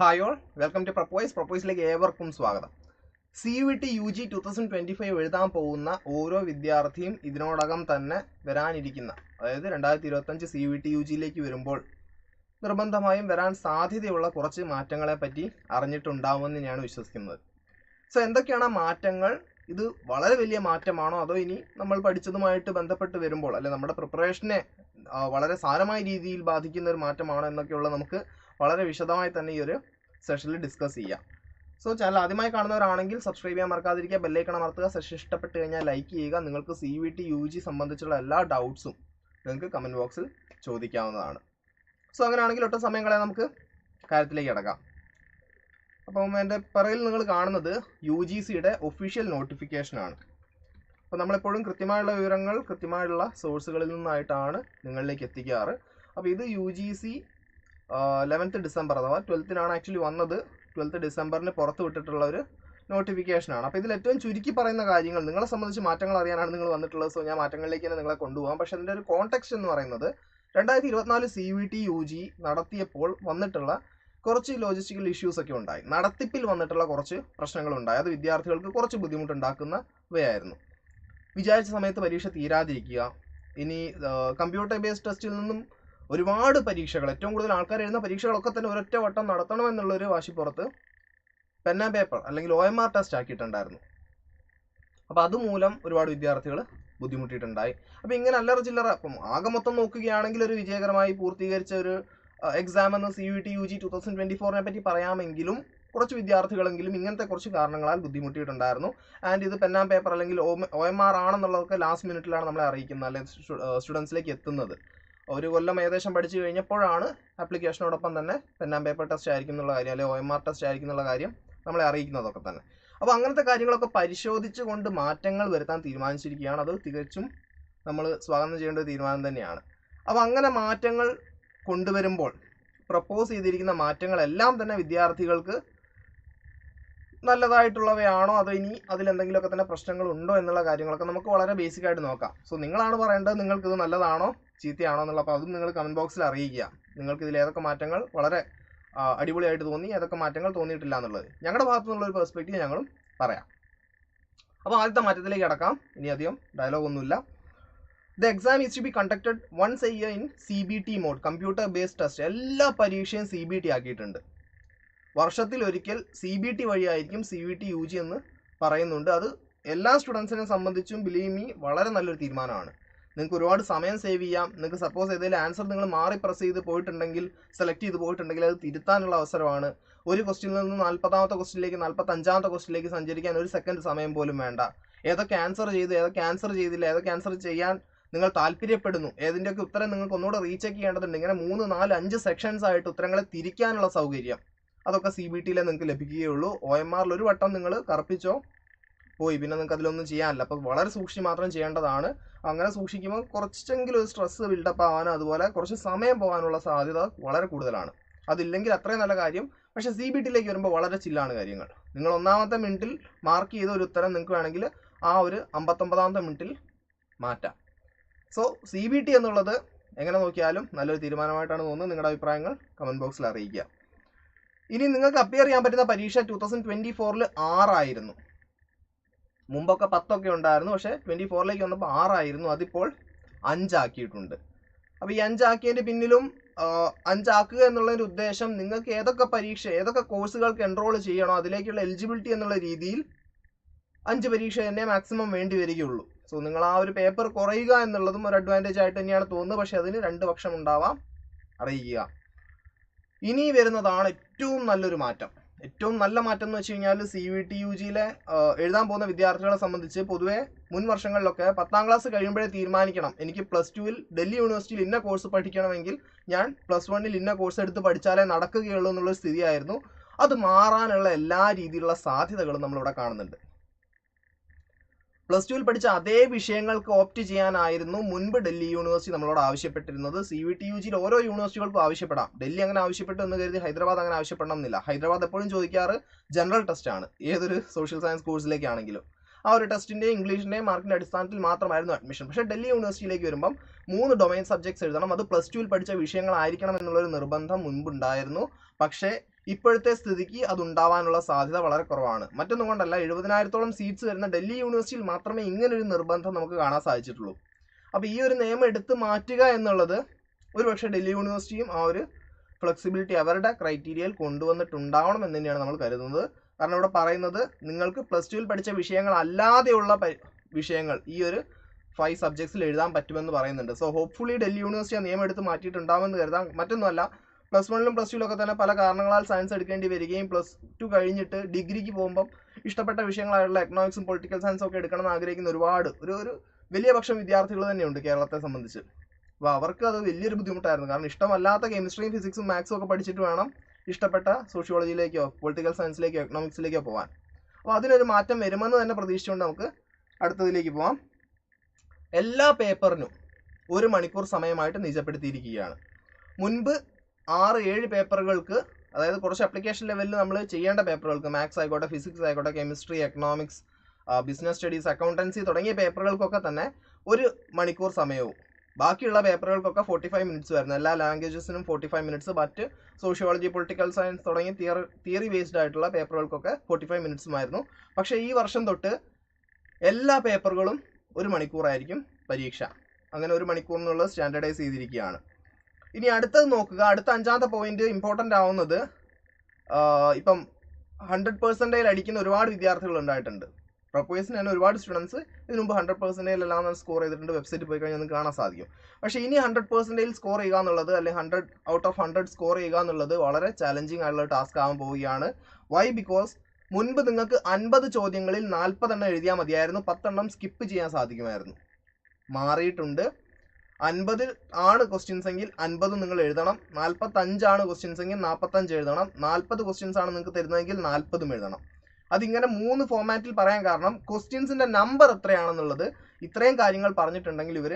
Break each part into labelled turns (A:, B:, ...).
A: Hi all welcome to propose പ്രപ്പോയ്സിലേക്ക് ഏവർക്കും സ്വാഗതം. C U T U G two thousand twenty five എഴുതാൻ പോകുന്ന ഓരോ വിദ്യാർത്ഥിയും ഇതിനോടകം തന്നെ വരാനിരിക്കുന്ന അതായത് രണ്ടായിരത്തി ഇരുപത്തഞ്ച് സി വി ടി യു ജിയിലേക്ക് വരുമ്പോൾ നിർബന്ധമായും വരാൻ സാധ്യതയുള്ള കുറച്ച് മാറ്റങ്ങളെ പറ്റി അറിഞ്ഞിട്ടുണ്ടാവുമെന്ന് ഞാൻ വിശ്വസിക്കുന്നത്. സോ എന്തൊക്കെയാണ് മാറ്റങ്ങൾ? ഇത് വളരെ വലിയ മാറ്റമാണോ? അതോ ഇനി നമ്മൾ പഠിച്ചതുമായിട്ട് ബന്ധപ്പെട്ട് വരുമ്പോൾ അല്ലെ നമ്മുടെ പ്രിപ്പറേഷനെ വളരെ സാരമായ രീതിയിൽ ബാധിക്കുന്ന ഒരു മാറ്റമാണോ എന്നൊക്കെയുള്ള നമുക്ക് വളരെ വിശദമായി തന്നെ ഈ ഒരു സെഷനിൽ ഡിസ്കസ് ചെയ്യാം. സോ ചാനൽ ആദ്യമായി കാണുന്നവരാണെങ്കിൽ സബ്സ്ക്രൈബ് ചെയ്യാൻ മറക്കാതിരിക്കുക ബെല്ലൈക്കൺ അമർത്തുക സെഷൻ ഇഷ്ടപ്പെട്ട് കഴിഞ്ഞാൽ ലൈക്ക് ചെയ്യുക. നിങ്ങൾക്ക് C V T U G സംബന്ധിച്ചുള്ള എല്ലാ ഡൗട്ട്സും നിങ്ങൾക്ക് കമന്റ് ബോക്സിൽ ചോദിക്കാവുന്നതാണ്. സോ അങ്ങനെയാണെങ്കിൽ ഒട്ടും സമയം കളയാൻ നമുക്ക് കാര്യത്തിലേക്ക് കിടക്കാം. അപ്പം എന്റെ പിറകിൽ നിങ്ങൾ കാണുന്നത് യു ജി സിയുടെ ഒഫീഷ്യൽ നോട്ടിഫിക്കേഷനാണ് അപ്പോൾ നമ്മളെപ്പോഴും കൃത്യമായുള്ള വിവരങ്ങൾ കൃത്യമായുള്ള സോഴ്സുകളിൽ നിന്നായിട്ടാണ് നിങ്ങളിലേക്ക് എത്തിക്കാറ്. അപ്പോൾ ഇത് U G C eleventh December അഥവാ ട്വൽത്തിനാണ് ആക്ച്വലി വന്നത്. ട്വൽത്ത് ഡിസംബറിന് പുറത്ത് വിട്ടിട്ടുള്ള ഒരു നോട്ടിഫിക്കേഷനാണ് അപ്പോൾ ഇതിൽ ഏറ്റവും ചുരുക്കി പറയുന്ന കാര്യങ്ങൾ നിങ്ങളെ സംബന്ധിച്ച് മാറ്റങ്ങൾ അറിയാനാണ് നിങ്ങൾ വന്നിട്ടുള്ളത് സോ ഞാൻ മാറ്റങ്ങളിലേക്ക് തന്നെ നിങ്ങളെ കൊണ്ടുപോകാം. പക്ഷേ അതിന്റെ ഒരു കോൺടെക്സ്റ്റ് എന്ന് പറയുന്നത് രണ്ടായിരത്തി ഇരുപത്തിനാല് C V T U G നടത്തിയപ്പോൾ വന്നിട്ടുള്ള കുറച്ച് ലോജിസ്റ്റിക്കൽ ഇഷ്യൂസ് ഒക്കെ ഉണ്ടായി. നടത്തിപ്പിൽ വന്നിട്ടുള്ള കുറച്ച് പ്രശ്നങ്ങളുണ്ടായി അത് വിദ്യാർത്ഥികൾക്ക് കുറച്ച് ബുദ്ധിമുട്ടുണ്ടാക്കുന്നവയായിരുന്നു വിചാരിച്ച സമയത്ത് പരീക്ഷ തീരാതിരിക്കുക. ഇനി കമ്പ്യൂട്ടർ ബേസ്ഡ് ടെസ്റ്റിൽ നിന്നും ഒരുപാട് പരീക്ഷകൾ. ഏറ്റവും കൂടുതൽ ആൾക്കാർ എഴുതുന്ന പരീക്ഷകളൊക്കെ തന്നെ ഒരൊറ്റ വട്ടം നടത്തണം എന്നുള്ളൊരു വാശിപ്പുറത്ത് പെൻ ആൻഡ് പേപ്പർ അല്ലെങ്കിൽ ഒ എം ആർ ടെസ്റ്റ് ആക്കിയിട്ടുണ്ടായിരുന്നു. അപ്പോൾ അതുമൂലം ഒരുപാട് വിദ്യാർത്ഥികൾ ബുദ്ധിമുട്ടിയിട്ടുണ്ടായി. അപ്പോൾ ഇങ്ങനെ അല്ലറ ചില്ലറ അപ്പം ആകെ മൊത്തം നോക്കുകയാണെങ്കിൽ ഒരു വിജയകരമായി പൂർത്തീകരിച്ച ഒരു എക്സാം എന്ന് C U T U G two thousand twenty ഫോറിനെ പറ്റി പറയാമെങ്കിലും കുറച്ച് വിദ്യാർത്ഥികളെങ്കിലും ഇങ്ങനത്തെ കുറച്ച് കാരണങ്ങളാൽ ബുദ്ധിമുട്ടിയിട്ടുണ്ടായിരുന്നു. ആൻഡ് ഇത് ആൻഡ് പേപ്പർ അല്ലെങ്കിൽ ഒ എം ആർ ആണെന്നുള്ളതൊക്കെ ലാസ്റ്റ് മിനിറ്റിലാണ് നമ്മളെ അറിയിക്കുന്നത് അല്ലെങ്കിൽ സ്റ്റുഡൻസിലേക്ക് എത്തുന്നത്. ഒരു കൊല്ലം ഏകദേശം പഠിച്ചു കഴിഞ്ഞപ്പോഴാണ് ആപ്ലിക്കേഷനോടൊപ്പം തന്നെ പെൻ ആൻഡ് പേപ്പർ ടെസ്റ്റ് ആയിരിക്കും എന്നുള്ള കാര്യം അല്ലെങ്കിൽ ഒ എം ആർ ടെസ്റ്റ് ആയിരിക്കും എന്നുള്ള കാര്യം നമ്മളെ അറിയിക്കുന്നതൊക്കെ തന്നെ. അപ്പോൾ അങ്ങനത്തെ കാര്യങ്ങളൊക്കെ പരിശോധിച്ചുകൊണ്ട് മാറ്റങ്ങൾ വരുത്താൻ തീരുമാനിച്ചിരിക്കുകയാണ്. അത് തികച്ചും നമ്മൾ സ്വാഗതം ചെയ്യേണ്ട ഒരു തീരുമാനം തന്നെയാണ്. അപ്പോൾ അങ്ങനെ മാറ്റങ്ങൾ കൊണ്ടുവരുമ്പോൾ പ്രപ്പോസ് ചെയ്തിരിക്കുന്ന മാറ്റങ്ങളെല്ലാം തന്നെ വിദ്യാർത്ഥികൾക്ക് നല്ലതായിട്ടുള്ളവയാണോ? അതോ ഇനി അതിലെന്തെങ്കിലുമൊക്കെ തന്നെ പ്രശ്നങ്ങളുണ്ടോ എന്നുള്ള കാര്യങ്ങളൊക്കെ നമുക്ക് വളരെ ബേസിക് ആയിട്ട് നോക്കാം. സോ നിങ്ങളാണ് പറയേണ്ടത് നിങ്ങൾക്കിത് നല്ലതാണോ? ചീത്തയാണോ എന്നുള്ള അപ്പോൾ അതും നിങ്ങൾ കമന്റ് ബോക്സിൽ അറിയിക്കുക. നിങ്ങൾക്ക് ഇതിൽ ഏതൊക്കെ മാറ്റങ്ങൾ വളരെ അടിപൊളിയായിട്ട് തോന്നി ഏതൊക്കെ മാറ്റങ്ങൾ തോന്നിയിട്ടില്ല എന്നുള്ളത്. ഞങ്ങളുടെ ഭാഗത്തു നിന്നുള്ള ഒരു പെർസ്പെക്റ്റീവ് ഞങ്ങളും പറയാം. അപ്പോൾ ആദ്യത്തെ മാറ്റത്തിലേക്ക് കിടക്കാം. ഇനി അധികം ഡയലോഗ് ഒന്നുമില്ല. The exam is to be conducted once a year in C B T mode computer based test എല്ലാ പരീക്ഷയും സി ബി ടി ആക്കിയിട്ടുണ്ട്. വർഷത്തിൽ ഒരിക്കൽ സി ബി ടി വഴിയായിരിക്കും C B T U G എന്ന് പറയുന്നുണ്ട്. അത് എല്ലാ സ്റ്റുഡൻസിനെ സംബന്ധിച്ചും ബിലീവ് മീ വളരെ നല്ലൊരു തീരുമാനമാണ്. നിങ്ങൾക്ക് ഒരുപാട് സമയം സേവ് ചെയ്യാം. നിങ്ങൾക്ക് സപ്പോസ് ഏതെങ്കിലും ആൻസർ നിങ്ങൾ മാറി പ്രസ് ചെയ്ത് പോയിട്ടുണ്ടെങ്കിൽ സെലക്ട് ചെയ്ത് പോയിട്ടുണ്ടെങ്കിൽ അത് തിരുത്താനുള്ള അവസരമാണ്. ഒരു ക്വസ്റ്റിനിൽ നിന്ന് നാൽപ്പതാമത്തെ ക്വസ്റ്റ്യനിലേക്ക് നാൽപ്പത്തി അഞ്ചാമത്തെ ക്വസ്റ്റ്യനിലേക്ക് സഞ്ചരിക്കാൻ ഒരു സെക്കൻഡ് സമയം പോലും വേണ്ട. ഏതൊക്കെ ആൻസർ ചെയ്തു ഏതൊക്കെ ആൻസർ ചെയ്തില്ല ഏതൊക്കെ ആൻസർ ചെയ്യാൻ നിങ്ങൾ താല്പര്യപ്പെടുന്നു ഏതിന്റെയൊക്കെ ഉത്തരം നിങ്ങൾക്ക് ഒന്നുകൂടെ റീചെക്ക് ചെയ്യേണ്ടതുണ്ട്. ഇങ്ങനെ മൂന്ന് നാല് അഞ്ച് സെക്ഷൻസ് ആയിട്ട് ഉത്തരങ്ങളെ തിരിക്കാനുള്ള സൗകര്യം. അതൊക്കെ സി ബി ടിയിലെ നിങ്ങൾക്ക് ലഭിക്കുകയുള്ളൂ. ഒ എം ആറിൽ ഒരു വട്ടം നിങ്ങൾ കറുപ്പിച്ചോ പോയി. പിന്നെ നിങ്ങൾക്ക് അതിലൊന്നും ചെയ്യാനില്ല. അപ്പോൾ വളരെ സൂക്ഷിച്ച് മാത്രം ചെയ്യേണ്ടതാണ്. അങ്ങനെ സൂക്ഷിക്കുമ്പോൾ കുറച്ചെങ്കിലും ഒരു സ്ട്രെസ് ബിൽഡപ്പ് ആവാനും അതുപോലെ കുറച്ച് സമയം പോകാനുള്ള സാധ്യത വളരെ കൂടുതലാണ്. അതില്ലെങ്കിൽ അത്രയും നല്ല കാര്യം. പക്ഷേ സി ബി ടിയിലേക്ക് വരുമ്പോൾ വളരെ ചില്ലാണ് കാര്യങ്ങൾ. നിങ്ങൾ ഒന്നാമത്തെ മിനിറ്റിൽ മാർക്ക് ചെയ്ത ഒരു ഉത്തരം നിങ്ങൾക്ക് വേണമെങ്കിൽ ആ ഒരു അമ്പത്തൊമ്പതാമത്തെ മിനിറ്റിൽ മാറ്റാം. സോ സി ബി ടി എന്നുള്ളത് എങ്ങനെ നോക്കിയാലും നല്ലൊരു തീരുമാനമായിട്ടാണ് തോന്നുന്നത്. നിങ്ങളുടെ അഭിപ്രായങ്ങൾ കമന്റ് ബോക്സിൽ അറിയിക്കുക. ഇനി നിങ്ങൾക്ക് അപ്പിയർ ചെയ്യാൻ പറ്റുന്ന പരീക്ഷ ടൂ തൗസൻഡ് ട്വന്റി ഫോറിൽ ആറായിരുന്നു. മുമ്പൊക്കെ പത്തൊക്കെ ഉണ്ടായിരുന്നു പക്ഷേ ട്വന്റി ഫോറിലേക്ക് വന്നപ്പോൾ ആറായിരുന്നു. അതിപ്പോൾ അഞ്ചാക്കിയിട്ടുണ്ട്. അപ്പോൾ ഈ അഞ്ചാക്കിയതിന്റെ പിന്നിലും അഞ്ചാക്കുക എന്നുള്ളതിന്റെ ഉദ്ദേശം നിങ്ങൾക്ക് ഏതൊക്കെ പരീക്ഷ ഏതൊക്കെ കോഴ്സുകൾക്ക് എൻറോൾ ചെയ്യണോ അതിലേക്കുള്ള എലിജിബിലിറ്റി എന്നുള്ള രീതിയിൽ അഞ്ച് പരീക്ഷ തന്നെ മാക്സിമം വേണ്ടി വരികയുള്ളൂ. സോ നിങ്ങൾ ആ ഒരു പേപ്പർ കുറയുക എന്നുള്ളതും ഒരു അഡ്വാന്റേജ് ആയിട്ട് തന്നെയാണ് തോന്നുന്നത്. പക്ഷേ അതിന് രണ്ട് പക്ഷം ഉണ്ടാവാം. അറിയിക്കുക. ഇനി വരുന്നതാണ് ഏറ്റവും നല്ലൊരു മാറ്റം. ഏറ്റവും നല്ല മാറ്റം എന്ന് വെച്ച് കഴിഞ്ഞാൽ സി വി ടി യു ജിയിലെ എഴുതാൻ പോകുന്ന വിദ്യാർത്ഥികളെ സംബന്ധിച്ച് പൊതുവെ മുൻ വർഷങ്ങളിലൊക്കെ പത്താം ക്ലാസ് കഴിയുമ്പോഴേ തീരുമാനിക്കണം. എനിക്ക് പ്ലസ് ടുവിൽ ഡൽഹി യൂണിവേഴ്സിറ്റിയിൽ ഇന്ന കോഴ്സ് പഠിക്കണമെങ്കിൽ ഞാൻ പ്ലസ് വണ്ണിൽ ഇന്ന കോഴ്സ് എടുത്ത് പഠിച്ചാലേ നടക്കുകയുള്ളൂ എന്നുള്ളൊരു സ്ഥിതിയായിരുന്നു. അത് മാറാനുള്ള എല്ലാ രീതിയിലുള്ള സാധ്യതകളും നമ്മളിവിടെ കാണുന്നുണ്ട്. പ്ലസ് ടുവിൽ പഠിച്ച അതേ വിഷയങ്ങൾക്ക് ഓപ്റ്റ് ചെയ്യാനായിരുന്നു മുൻപ് ഡൽഹി യൂണിവേഴ്സിറ്റി നമ്മളോട് ആവശ്യപ്പെട്ടിരുന്നത്. സി വി ടി യു ജിയിൽ ഓരോ യൂണിവേഴ്സിറ്റികൾക്കും ആവശ്യപ്പെടാം. ഡൽഹി അങ്ങനെ ആവശ്യപ്പെട്ടു എന്ന് കരുതി ഹൈദരാബാദ് അങ്ങനെ ആവശ്യപ്പെടണം എന്നില്ല ഹൈദരാബാദ് എപ്പോഴും ചോദിക്കാറ് ജനറൽ ടെസ്റ്റ് ആണ്. ഏതൊരു സോഷ്യൽ സയൻസ് കോഴ്സിലേക്കാണെങ്കിലും ആ ഒരു ടെസ്റ്റിന്റെ ഇംഗ്ലീഷിന്റെ മാർക്കിന്റെ അടിസ്ഥാനത്തിൽ മാത്രമായിരുന്നു അഡ്മിഷൻ പക്ഷേ ഡൽഹി യൂണിവേഴ്സിറ്റിയിലേക്ക് വരുമ്പം മൂന്ന് ഡൊമൈൻ സബ്ജക്ട്സ് എഴുതണം. അത് പ്ലസ് ടുവിൽ പഠിച്ച വിഷയങ്ങളായിരിക്കണം എന്നുള്ളൊരു നിർബന്ധം മുൻപുണ്ടായിരുന്നു. പക്ഷേ ഇപ്പോഴത്തെ സ്ഥിതിക്ക് അത് ഉണ്ടാവാനുള്ള സാധ്യത വളരെ കുറവാണ്. മറ്റൊന്നും കൊണ്ടല്ല എഴുപതിനായിരത്തോളം സീറ്റ്സ് വരുന്ന ഡൽഹി യൂണിവേഴ്സിറ്റിയിൽ മാത്രമേ ഇങ്ങനൊരു നിർബന്ധം നമുക്ക് കാണാൻ സാധിച്ചിട്ടുള്ളൂ. അപ്പോൾ ഈ ഒരു നിയമം എടുത്ത് മാറ്റുക എന്നുള്ളത് ഒരുപക്ഷെ ഡൽഹി യൂണിവേഴ്സിറ്റിയും ആ ഒരു ഫ്ലെക്സിബിലിറ്റി അവരുടെ ക്രൈറ്റീരിയയിൽ കൊണ്ടുവന്നിട്ടുണ്ടാവണം എന്ന് തന്നെയാണ് നമ്മൾ കരുതുന്നത്. കാരണം ഇവിടെ പറയുന്നത് നിങ്ങൾക്ക് പ്ലസ് ടുവിൽ പഠിച്ച വിഷയങ്ങൾ അല്ലാതെയുള്ള വിഷയങ്ങൾ ഈ ഒരു ഫൈവ് സബ്ജക്ട്സിൽ എഴുതാൻ പറ്റുമെന്ന് പറയുന്നുണ്ട്. സോ ഹോപ്പ്ഫുള്ളി ഡൽഹി യൂണിവേഴ്സിറ്റി ആ നിയമം എടുത്ത് മാറ്റിയിട്ടുണ്ടാവുമെന്ന് കരുതാം. മറ്റൊന്നുമല്ല പ്ലസ് വണ്ണിലും പ്ലസ് ടുവിലൊക്കെ തന്നെ പല കാരണങ്ങളാൽ സയൻസ് എടുക്കേണ്ടി വരികയും പ്ലസ് ടു കഴിഞ്ഞിട്ട് ഡിഗ്രിക്ക് പോകുമ്പം ഇഷ്ടപ്പെട്ട വിഷയങ്ങളായിട്ടുള്ള എക്കണോമിക്സും പൊളിറ്റിക്കൽ സയൻസും ഒക്കെ എടുക്കണം എന്ന് ആഗ്രഹിക്കുന്ന ഒരുപാട് ഒരു ഒരു വലിയ പക്ഷം വിദ്യാർത്ഥികൾ തന്നെയുണ്ട് കേരളത്തെ സംബന്ധിച്ച്. അപ്പോൾ അവർക്ക് അത് വലിയൊരു ബുദ്ധിമുട്ടായിരുന്നു. കാരണം ഇഷ്ടമല്ലാത്ത കെമിസ്ട്രിയും ഫിസിക്സും മാത്സും ഒക്കെ പഠിച്ചിട്ട് വേണം ഇഷ്ടപ്പെട്ട സോഷ്യോളജിയിലേക്കോ പൊളിറ്റിക്കൽ സയൻസിലേക്കോ എക്കണോമിക്സിലേക്കോ പോകാൻ അപ്പോൾ അതിനൊരു മാറ്റം വരുമെന്ന് തന്നെ പ്രതീക്ഷിച്ചുകൊണ്ട് നമുക്ക് അടുത്തതിലേക്ക് പോവാം. എല്ലാ പേപ്പറിനും ഒരു മണിക്കൂർ സമയമായിട്ട് നിജപ്പെടുത്തിയിരിക്കുകയാണ്. മുൻപ് ആറ് ഏഴ് പേപ്പറുകൾക്ക് അതായത് കുറച്ച് അപ്ലിക്കേഷൻ ലെവലിൽ നമ്മൾ ചെയ്യേണ്ട പേപ്പറുകൾക്ക് മാത്സ് ആയിക്കോട്ടെ ഫിസിക്സ് ആയിക്കോട്ടെ chemistry economics business studies accountancy തുടങ്ങിയ പേപ്പറുകൾക്കൊക്കെ തന്നെ ഒരു മണിക്കൂർ സമയവും. ബാക്കിയുള്ള പേപ്പറുകൾക്കൊക്കെ ഫോർട്ടി ഫൈവ് മിനിറ്റ്സ് വരുന്നു. എല്ലാ ലാംഗ്വേജസിനും ഫോർട്ടി ഫൈവ് മിനിറ്റ്സ് മറ്റ് സോഷ്യോളജി പൊളിറ്റിക്കൽ സയൻസ് തുടങ്ങിയ തിയറി തിയറി ബേസ്ഡ് ആയിട്ടുള്ള പേപ്പറുകൾക്കൊക്കെ ഫോർട്ടി ഫൈവ് മിനിറ്റ്സുമായിരുന്നു പക്ഷേ ഈ വർഷം തൊട്ട് എല്ലാ പേപ്പറുകളും ഒരു മണിക്കൂറായിരിക്കും പരീക്ഷ. അങ്ങനെ ഒരു മണിക്കൂറിനുള്ള സ്റ്റാൻഡർഡൈസ് ചെയ്തിരിക്കുകയാണ്. ഇനി അടുത്തത് നോക്കുക. അടുത്ത അഞ്ചാമത്തെ പോയിന്റ് ഇമ്പോർട്ടന്റ് ആവുന്നത് ഇപ്പം ഹൺഡ്രഡ് പെർസെന്റേജിൽ അടിക്കുന്ന ഒരുപാട് വിദ്യാർത്ഥികൾ ഉണ്ടായിട്ടുണ്ട്. പ്രൊപ്പോസിന് തന്നെ ഒരുപാട് സ്റ്റുഡൻസ് ഇതിനു മുമ്പ് ഹൺഡ്രഡ് പെർസെന്റേജിൽ എല്ലാം സ്കോർ ചെയ്തിട്ടുണ്ട്. വെബ്സൈറ്റ് പോയി കഴിഞ്ഞാൽ കാണാൻ സാധിക്കും. പക്ഷേ ഇനി ഹൺഡ്രഡ് പെർസെന്റേജിൽ സ്കോർ ചെയ്യുക എന്നുള്ളത് അല്ലെങ്കിൽ hundred out of hundred score ചെയ്യുക എന്നുള്ളത് വളരെ ചലഞ്ചിങ് ആയിട്ടുള്ള ടാസ്ക് ആകാൻ പോവുകയാണ്. വൈ ബിക്കോസ് മുൻപ് നിങ്ങൾക്ക് അൻപത് ചോദ്യങ്ങളിൽ നാൽപ്പതെണ്ണം എഴുതിയാൽ മതിയായിരുന്നു. പത്തെണ്ണം സ്കിപ്പ് ചെയ്യാൻ സാധിക്കുമായിരുന്നു. മാറിയിട്ടുണ്ട്. അൻപത് ആണ് ക്വസ്റ്റ്യൻസ് എങ്കിൽ അൻപത് നിങ്ങൾ എഴുതണം. നാൽപ്പത്തഞ്ചാണ് ക്വസ്റ്റ്യൻസ് എങ്കിൽ നാൽപ്പത്തഞ്ച് എഴുതണം. നാൽപ്പത് ക്വസ്റ്റ്യൻസ് ആണ് നിങ്ങൾക്ക് തരുന്നതെങ്കിൽ നാൽപ്പതും എഴുതണം. അതിങ്ങനെ മൂന്ന് ഫോമാറ്റിൽ പറയാൻ കാരണം ക്വസ്റ്റ്യൻസിന്റെ നമ്പർ എത്രയാണെന്നുള്ളത് ഇത്രയും കാര്യങ്ങൾ പറഞ്ഞിട്ടുണ്ടെങ്കിൽ ഇവർ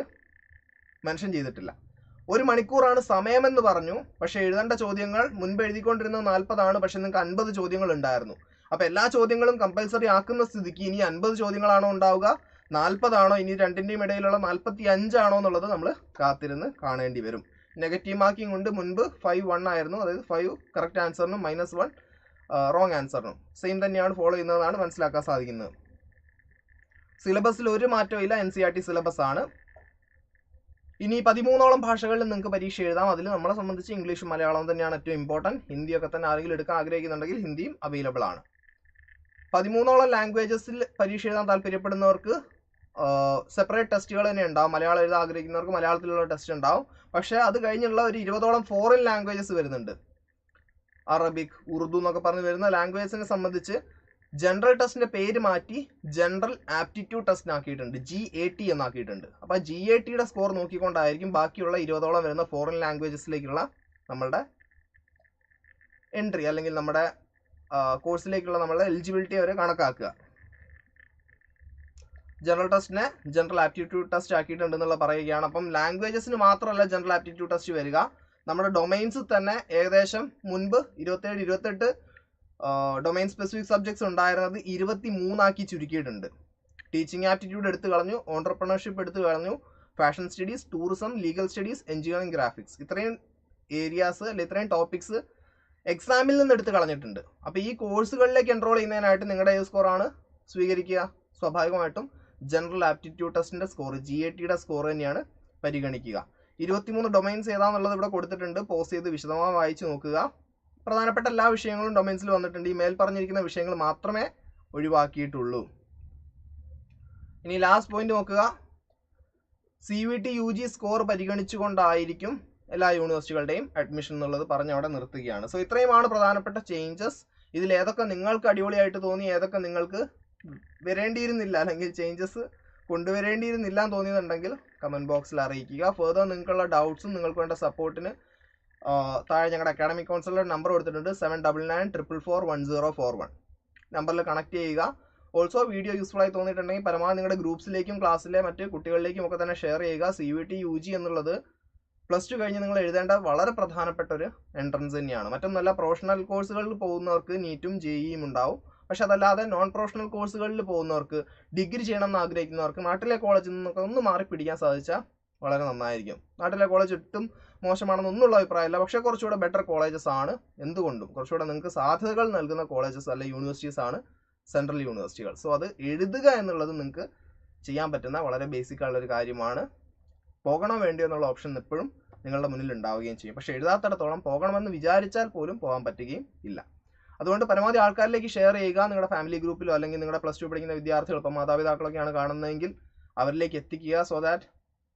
A: മെൻഷൻ ചെയ്തിട്ടില്ല. ഒരു മണിക്കൂറാണ് സമയമെന്ന് പറഞ്ഞു. പക്ഷേ എഴുതേണ്ട ചോദ്യങ്ങൾ മുൻപ് എഴുതിക്കൊണ്ടിരുന്നത് നാൽപ്പതാണ് പക്ഷെ നിങ്ങൾക്ക് അൻപത് ചോദ്യങ്ങൾ ഉണ്ടായിരുന്നു. അപ്പോൾ എല്ലാ ചോദ്യങ്ങളും കമ്പൽസറി ആക്കുന്ന സ്ഥിതിക്ക് ഇനി അൻപത് ചോദ്യങ്ങളാണോ ഉണ്ടാവുക? നാൽപ്പതാണോ ഇനി രണ്ടിന്റെയും ഇടയിലുള്ള നാൽപ്പത്തി അഞ്ചാണോ എന്നുള്ളത് നമ്മൾ കാത്തിരുന്ന് കാണേണ്ടി വരും. നെഗറ്റീവ് മാർക്കിംഗ് കൊണ്ട് മുൻപ് ഫൈവ് വൺ ആയിരുന്നു. അതായത് ഫൈവ് കറക്റ്റ് ആൻസറിനും മൈനസ് വൺ റോങ് ആൻസറിനും സെയിം തന്നെയാണ് ഫോളോ ചെയ്യുന്നതാണ് മനസ്സിലാക്കാൻ സാധിക്കുന്നത്. സിലബസിൽ ഒരു മാറ്റവും ഇല്ല. N C R T syllabus ആണ്. ഇനി പതിമൂന്നോളം ഭാഷകളിൽ നിങ്ങൾക്ക് പരീക്ഷ എഴുതാം. അതിൽ നമ്മളെ സംബന്ധിച്ച് ഇംഗ്ലീഷും മലയാളവും തന്നെയാണ് ഏറ്റവും ഇമ്പോർട്ടന്റ് ഹിന്ദിയൊക്കെ തന്നെ ആരെങ്കിലും എടുക്കാൻ ആഗ്രഹിക്കുന്നുണ്ടെങ്കിൽ ഹിന്ദിയും അവൈലബിൾ ആണ്. പതിമൂന്നോളം ലാംഗ്വേജസിൽ പരീക്ഷ എഴുതാൻ താല്പര്യപ്പെടുന്നവർക്ക് സെപ്പറേറ്റ് ടെസ്റ്റുകൾ തന്നെ ഉണ്ടാവും. മലയാളം എഴുതാൻ ആഗ്രഹിക്കുന്നവർക്ക് മലയാളത്തിലുള്ള ടെസ്റ്റ് ഉണ്ടാവും. പക്ഷേ അത് കഴിഞ്ഞുള്ള ഒരു ഇരുപതോളം ഫോറിൻ ലാംഗ്വേജസ് വരുന്നുണ്ട്. അറബിക് ഉറുദു എന്നൊക്കെ പറഞ്ഞ് വരുന്ന ലാംഗ്വേജസിനെ സംബന്ധിച്ച് ജനറൽ ടെസ്റ്റിന്റെ പേര് മാറ്റി ജനറൽ ആപ്റ്റിറ്റ്യൂഡ് ടെസ്റ്റ് ആക്കിയിട്ടുണ്ട് ജി എ ടി എന്നാക്കിയിട്ടുണ്ട്. അപ്പോൾ ജി എ ടിയുടെ സ്കോർ നോക്കിക്കൊണ്ടായിരിക്കും ബാക്കിയുള്ള ഇരുപതോളം വരുന്ന ഫോറിൻ ലാംഗ്വേജസിലേക്കുള്ള നമ്മളുടെ എൻട്രി അല്ലെങ്കിൽ നമ്മുടെ കോഴ്സിലേക്കുള്ള നമ്മളുടെ എലിജിബിലിറ്റി അവർ കണക്കാക്കുക. ജനറൽ ടെസ്റ്റിനെ ജനറൽ ആപ്റ്റിറ്റ്യൂഡ് ടെസ്റ്റ് ആക്കിയിട്ടുണ്ട് എന്നുള്ള പറയുകയാണ്. അപ്പം ലാംഗ്വേജസിന് മാത്രമല്ല ജനറൽ ആപ്റ്റിറ്റ്യൂഡ് ടെസ്റ്റ് വരിക. നമ്മുടെ ഡൊമൈൻസ് തന്നെ ഏകദേശം മുൻപ് ഇരുപത്തേഴ് ഇരുപത്തെട്ട് ഡൊമൈൻ സ്പെസിഫിക് സബ്ജക്ട്സ് ഉണ്ടായിരുന്നത് ഇരുപത്തി മൂന്നാക്കി ചുരുക്കിയിട്ടുണ്ട്. ടീച്ചിങ് ആപ്റ്റിറ്റ്യൂഡ് എടുത്തു കളഞ്ഞു ഓണ്ടർപ്രണർഷിപ്പ് എടുത്തു കളഞ്ഞു fashion studies tourism legal studies engineering graphics ഇത്രയും ഏരിയാസ് അല്ലെ ഇത്രയും ടോപ്പിക്സ് എക്സാമിൽ നിന്ന് എടുത്ത് കളഞ്ഞിട്ടുണ്ട്. അപ്പോൾ ഈ കോഴ്സുകളിലേക്ക് എൻറോൾ ചെയ്യുന്നതിനായിട്ട് നിങ്ങളുടെ ഏത് സ്കോറാണ് സ്വീകരിക്കുക. സ്വാഭാവികമായിട്ടും ജനറൽ ആപ്റ്റിറ്റ്യൂഡ് ടെസ്റ്റിന്റെ സ്കോർ ജി എ ടിയുടെ സ്കോർ തന്നെയാണ് പരിഗണിക്കുക. ഇരുപത്തിമൂന്ന് ഡൊമൈൻസ് ഏതാണെന്നുള്ളത് ഇവിടെ കൊടുത്തിട്ടുണ്ട്. പോസ് ചെയ്ത് വിശദമായി വായിച്ചു നോക്കുക. പ്രധാനപ്പെട്ട എല്ലാ വിഷയങ്ങളും ഡൊമൈൻസിൽ വന്നിട്ടുണ്ട്. ഈ മേൽ പറഞ്ഞിരിക്കുന്ന വിഷയങ്ങൾ മാത്രമേ ഒഴിവാക്കിയിട്ടുള്ളൂ. ഇനി ലാസ്റ്റ് പോയിന്റ് നോക്കുക. C V T U G score പരിഗണിച്ചുകൊണ്ടായിരിക്കും എല്ലാ യൂണിവേഴ്സിറ്റികളുടെയും അഡ്മിഷൻ എന്നുള്ളത് പറഞ്ഞ് അവിടെ നിർത്തുകയാണ്. സോ ഇത്രയുമാണ് പ്രധാനപ്പെട്ട ചേഞ്ചസ് ഇതിൽ ഏതൊക്കെ നിങ്ങൾക്ക് അടിപൊളിയായിട്ട് തോന്നി ഏതൊക്കെ നിങ്ങൾക്ക് വരേണ്ടിയിരുന്നില്ല. അല്ലെങ്കിൽ ചേഞ്ചസ് കൊണ്ടുവരേണ്ടിയിരുന്നില്ല എന്ന് തോന്നിയിട്ടുണ്ടെങ്കിൽ കമന്റ് ബോക്സിൽ അറിയിക്കുക. ഫെർദർ നിങ്ങൾക്കുള്ള ഡൗട്ട്സും നിങ്ങൾക്ക് വേണ്ട സപ്പോർട്ടിന് താഴെ ഞങ്ങളുടെ അക്കാഡമിക് കൗൺസിലർ നമ്പർ കൊടുത്തിട്ടുണ്ട്. Seven double nine triple four one zero four one നമ്പറിൽ കണക്ട് ചെയ്യുക. ഓൾസോ വീഡിയോ യൂസ്ഫുൾ ആയി തോന്നിയിട്ടുണ്ടെങ്കിൽ പരമാവധി നിങ്ങളുടെ ഗ്രൂപ്പ്സിലേക്കും ക്ലാസ്സിലെ മറ്റ് കുട്ടികളിലേക്കും ഒക്കെ തന്നെ ഷെയർ ചെയ്യുക. C V T U G എന്നുള്ളത് പ്ലസ് ടു കഴിഞ്ഞ് നിങ്ങൾ എഴുതേണ്ട വളരെ പ്രധാനപ്പെട്ട ഒരു എൻട്രൻസ് തന്നെയാണ്. മറ്റൊന്നല്ല പ്രൊഫഷണൽ കോഴ്സുകളിൽ പോകുന്നവർക്ക് നീറ്റും ജെഇയും ഉണ്ടാവും. പക്ഷെ അതല്ലാതെ നോൺ പ്രൊഫഷണൽ കോഴ്സുകളിൽ പോകുന്നവർക്ക് ഡിഗ്രി ചെയ്യണം എന്ന് ആഗ്രഹിക്കുന്നവർക്ക് നാട്ടിലെ കോളേജിൽ നിന്നൊക്കെ ഒന്ന് മാറി പിടിക്കാൻ സാധിച്ചാൽ വളരെ നന്നായിരിക്കും. നാട്ടിലെ കോളേജ് ഒട്ടും മോശമാണെന്നൊന്നുള്ള അഭിപ്രായമില്ല. പക്ഷേ കുറച്ചുകൂടെ ബെറ്റർ കോളേജസ് ആണ് എന്തുകൊണ്ടും. കുറച്ചുകൂടെ നിങ്ങൾക്ക് സാധ്യതകൾ നൽകുന്ന കോളേജസ് അല്ലെ യൂണിവേഴ്സിറ്റീസ് ആണ് സെൻട്രൽ യൂണിവേഴ്സിറ്റികൾ സോ അത് എഴുതുക എന്നുള്ളത് നിങ്ങൾക്ക് ചെയ്യാൻ പറ്റുന്ന വളരെ ബേസിക് ആയുള്ള ഒരു കാര്യമാണ്. പോകണോ വേണ്ടിയോ എന്നുള്ള ഓപ്ഷൻ എപ്പോഴും നിങ്ങളുടെ മുന്നിൽ ഉണ്ടാവുകയും ചെയ്യും. പക്ഷേ എഴുതാത്തിടത്തോളം പോകണമെന്ന് വിചാരിച്ചാൽ പോലും പോകാൻ പറ്റുകയും ഇല്ല. അതുകൊണ്ട് പരമാവധി ആൾക്കാരിലേക്ക് ഷെയർ ചെയ്യുക നിങ്ങളുടെ ഫാമിലി ഗ്രൂപ്പിലോ അല്ലെങ്കിൽ നിങ്ങളുടെ പ്ലസ് ടു പഠിക്കുന്ന വിദ്യാർത്ഥികളോ ഇപ്പം മാതാപിതാക്കളൊക്കെയാണ് കാണുന്നതെങ്കിൽ അവരിലേക്ക് എത്തിക്കുക സോ ദാറ്റ്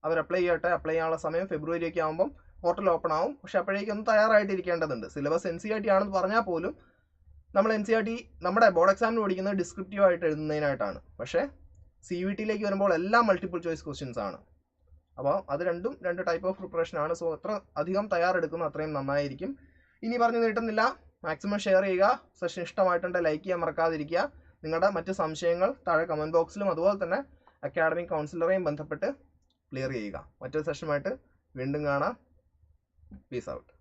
A: അവർ അപ്ലൈ ചെയ്യട്ടെ അപ്ലൈ ചെയ്യാനുള്ള സമയം ഫെബ്രുവരി ഒക്കെ ആകുമ്പം പോർട്ടൽ ഓപ്പൺ ആവും. പക്ഷെ അപ്പോഴേക്കും ഒന്ന് തയ്യാറായിട്ടിരിക്കേണ്ടതുണ്ട്. Syllabus N C R T ആണെന്ന് പറഞ്ഞാൽ പോലും നമ്മൾ എൻ സി ആർ ടി നമ്മുടെ ബോർഡ് എക്സാമിന് പഠിക്കുന്നത് ഡിസ്ക്രിപ്റ്റീവ് ആയിട്ട് എഴുതുന്നതിനായിട്ടാണ്. പക്ഷേ സി വി ടിയിലേക്ക് വരുമ്പോൾ എല്ലാം മൾട്ടിപ്പിൾ ചോയ്സ് ക്വസ്റ്റ്യൻസ് ആണ്. അപ്പോൾ അത് രണ്ടും രണ്ട് ടൈപ്പ് ഓഫ് പ്രിപ്പറേഷൻ ആണ്. സോ എത്ര അധികം തയ്യാറെടുക്കുന്നു അത്രയും നന്നായിരിക്കും. ഇനി പറഞ്ഞു നീട്ടുന്നില്ല മാക്സിമം ഷെയർ ചെയ്യുക സെഷൻ ഇഷ്ടമായിട്ടുണ്ടെങ്കിൽ ലൈക്ക് ചെയ്യാൻ മറക്കാതിരിക്കുക. നിങ്ങളുടെ മറ്റ് സംശയങ്ങൾ താഴെ കമന്റ് ബോക്സിലും അതുപോലെ തന്നെ അക്കാഡമിക് കൗൺസിലറെയും ബന്ധപ്പെട്ട് ക്ലിയർ ചെയ്യുക. മറ്റൊരു സെഷനുമായിട്ട് വീണ്ടും കാണാം. Peace out